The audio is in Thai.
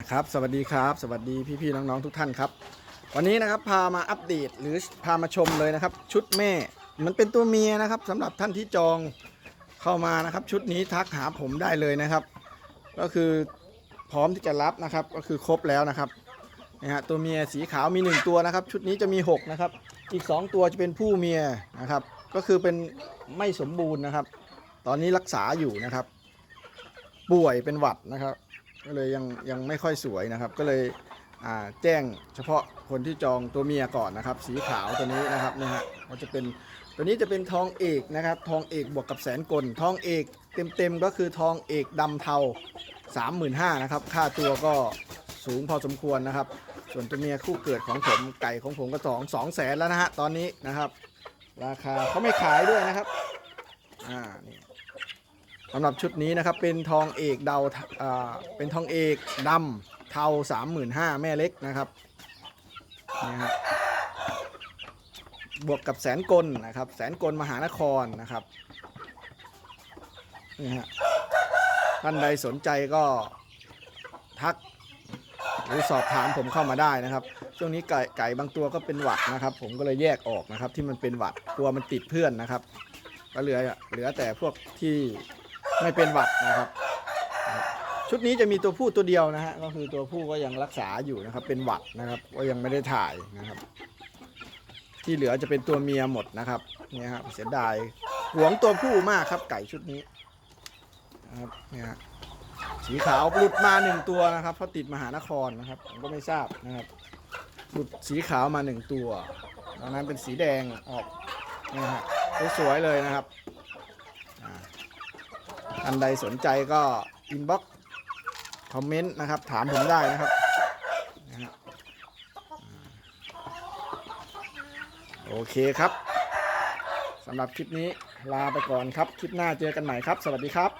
ครับสวัสดีครับ สวัสดีพี่ๆน้องๆทุกท่านครับ วันนี้นะครับพามาอัปเดตหรือพามาชมเลยนะครับ ชุดแม่มันเป็นตัวเมียนะครับสำหรับท่านที่จองเข้ามานะครับ ชุดนี้ทักหาผมได้เลยนะครับ ก็คือพร้อมที่จะรับนะครับ ก็คือครบแล้วนะครับนะฮะตัวเมียสีขาวมี 1 ตัวนะครับ ชุดนี้จะมี 6 นะครับ อีก 2 ตัวจะเป็นผู้เมียนะครับ ก็คือเป็นไม่สมบูรณ์นะครับ ตอนนี้รักษาอยู่นะครับ ป่วยเป็นหวัดนะครับ ก็เลยยังยังไม่ค่อยสวยนะครับ ก็เลยแจ้งเฉพาะคนที่จองตัวเมียก่อนนะครับ สีขาวตัวนี้นะครับนะฮะมันจะเป็นตัวนี้จะเป็นทองเอกนะครับ ทองเอกบวกกับแสนกลทองเอกเต็มๆก็คือทองเอกดำเทา35,000นะครับ ค่าตัวก็สูงพอสมควรนะครับ ส่วนตัวเมียคู่เกิดของผมไก่ของผมก็สองสองแสนแล้วนะฮะตอนนี้นะครับ ราคาเขาไม่ขายด้วยนะครับอ่านี่ สำหรับชุดนี้นะครับเป็นทองเอกเดาเป็นทองเอกดำเทา35,000แม่เล็กนะครับนี่ฮะบวกกับแสนกลนะครับแสนกลมหานครนะครับนี่ฮะท่านใดสนใจก็ทักหรือสอบถามผมเข้ามาได้นะครับ ช่วงนี้ไก่ไก่บางตัวก็เป็นหวัดนะครับ ผมก็เลยแยกออกนะครับที่มันเป็นหวัดกลัวมันติดเพื่อนนะครับ ก็เหลือเหลือแต่พวกที่ ไม่เป็นหวัดนะครับ ชุดนี้จะมีตัวผู้ตัวเดียวนะฮะก็คือตัวผู้ก็ยังรักษาอยู่นะครับ เป็นหวัดนะครับก็ยังไม่ได้ถ่ายนะครับ ที่เหลือจะเป็นตัวเมียหมดนะครับเนี่ยครับเสียดายหวงตัวผู้มากครับไก่ชุดนี้นะครับเนี่ยสีขาวหลุดมาหนึ่งตัวนะครับเพราะติดมหานครนะครับผมก็ไม่ทราบนะครับหลุดสีขาวมาหนึ่งตัวตอนนั้นเป็นสีแดงออกนะฮะสวยๆเลยนะครับ อันใดสนใจก็อินบ็อกคอมเมนต์นะครับ ถามผมได้นะครับโอเคครับสำหรับคลิปนี้ลาไปก่อนครับ คลิปหน้าเจอกันใหม่ครับ สวัสดีครับ